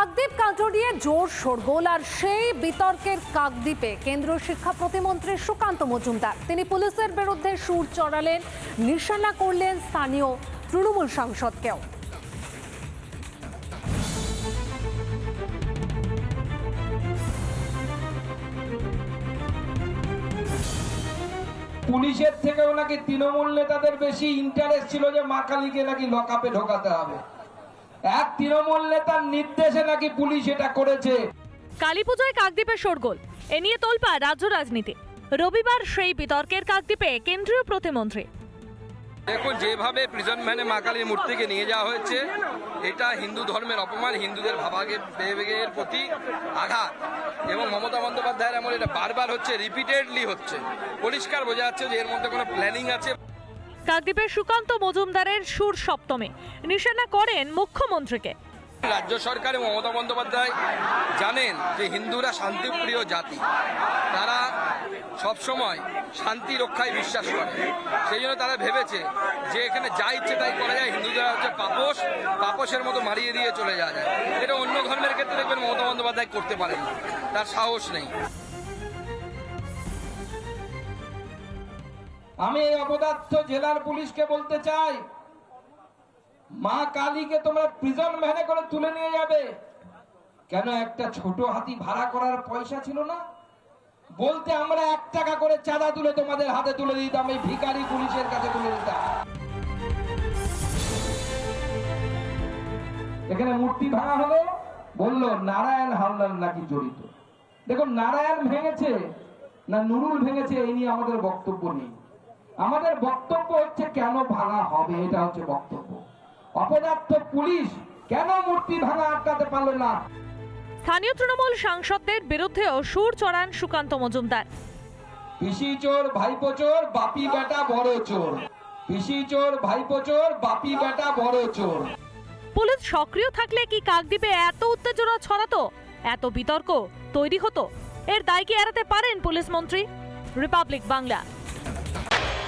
কাকদ্বীপ কাণ্ড নিয়ে জোর শোরগোল আর সেই বিতর্কের কাকদ্বীপে কেন্দ্রীয় শিক্ষা প্রতিমন্ত্রী সুকান্ত মজুমদার। তিনি পুলিশের বিরুদ্ধে সুর চড়ালেন, নিশানা করলেন স্থানীয় তৃণমূল সাংসদকেও। পুলিশের থেকেও নাকি তৃণমূল নেতাদের বেশি ইন্টারেস্ট ছিল যে মা কালীকে নাকি লকআপে ঢোকাতে হবে। এক তৃণমূল নেতার নির্দেশে নাকি পুলিশ এটা করেছে। কালী পুজোয় কাকদ্বীপে শোরগোল। এ নিয়ে তোলপা রাজ্য রাজনীতি। রবিবার সেই বিতর্কের কাকদ্বীপে কেন্দ্রীয় প্রতিমন্ত্রী। দেখুন যেভাবে প্রিজন ভ্যানে মা কালীর মূর্তিকে নিয়ে যাওয়া হয়েছে এটা হিন্দু ধর্মের অপমান হিন্দুদের ভাবাগে বিবেকের প্রতি আঘাত। এবং মমতা বন্দ্যোপাধ্যায়ের এমন এটা বারবার হচ্ছে রিপিটেডলি হচ্ছে। পরিষ্কার বোঝা যাচ্ছে যে এর মধ্যে কোনো প্ল্যানিং আছে। কাকদ্বীপের সুকান্ত মজুমদারের সুর সপ্তমে। নিশানা করেন মুখ্যমন্ত্রীকে। রাজ্য সরকার এবং মমতা বন্দ্যোপাধ্যায় জানেন যে হিন্দুরা শান্তিপ্রিয় জাতি। তারা সবসময় শান্তি রক্ষায় বিশ্বাস করে। সেই জন্য তারা ভেবেছে যে এখানে যা ইচ্ছে তাই করা যায়। হিন্দুদের হচ্ছে পাপস পাপসের মতো মারিয়ে দিয়ে চলে যাওয়া যায়। এটা অন্য ধর্মের ক্ষেত্রে দেখবেন মমতা বন্দ্যোপাধ্যায় করতে পারেন তার সাহস নেই। আমি এই অপদার্থ জেলার পুলিশকে বলতে চাই, মা কালীকে তোমরা প্রিজন ভ্যানে করে তুলে নিয়ে যাবে। কেন একটা ছোট হাতি ভাড়া করার পয়সা ছিল না? বলতে আমরা এক টাকা করে চাঁদা তুলে তোমাদের হাতে তুলে দিতাম, এই ভিখারি পুলিশের কাছে তুলে দিতাম। এখানে মূর্তি ভাঙা হলো, বলল, নারায়ণ হালদার নাকি জড়িত? দেখুন, নারায়ণ ভেঙেছে না নুরুল ভেঙেছে, এই নিয়ে আমাদের বক্তব্য নেই। আমাদের বক্তব্য হচ্ছে কেন ভাঙা হবে? এটা হচ্ছে বক্তব্য। অপদার্থ পুলিশ কেন মূর্তি ভাঙা আটকাতে পারল না? স্থানীয় তৃণমূল সাংসদদের বিরুদ্ধেও সুর চড়ান সুকান্ত মজুমদার। পিসি চোর ভাইপো চোর বাপি বেটা বড় চোর। পিসি চোর ভাইপো চোর বাপি বেটা বড় চোর। পুলিশ সক্রিয় থাকলে কি কাকদ্বীপে এত উত্তেজনা ছড়াতো? এত বিতর্ক তৈরি হতো? এর দায় কি এড়াতে পারেন পুলিশ মন্ত্রী? রিপাবলিক বাংলা।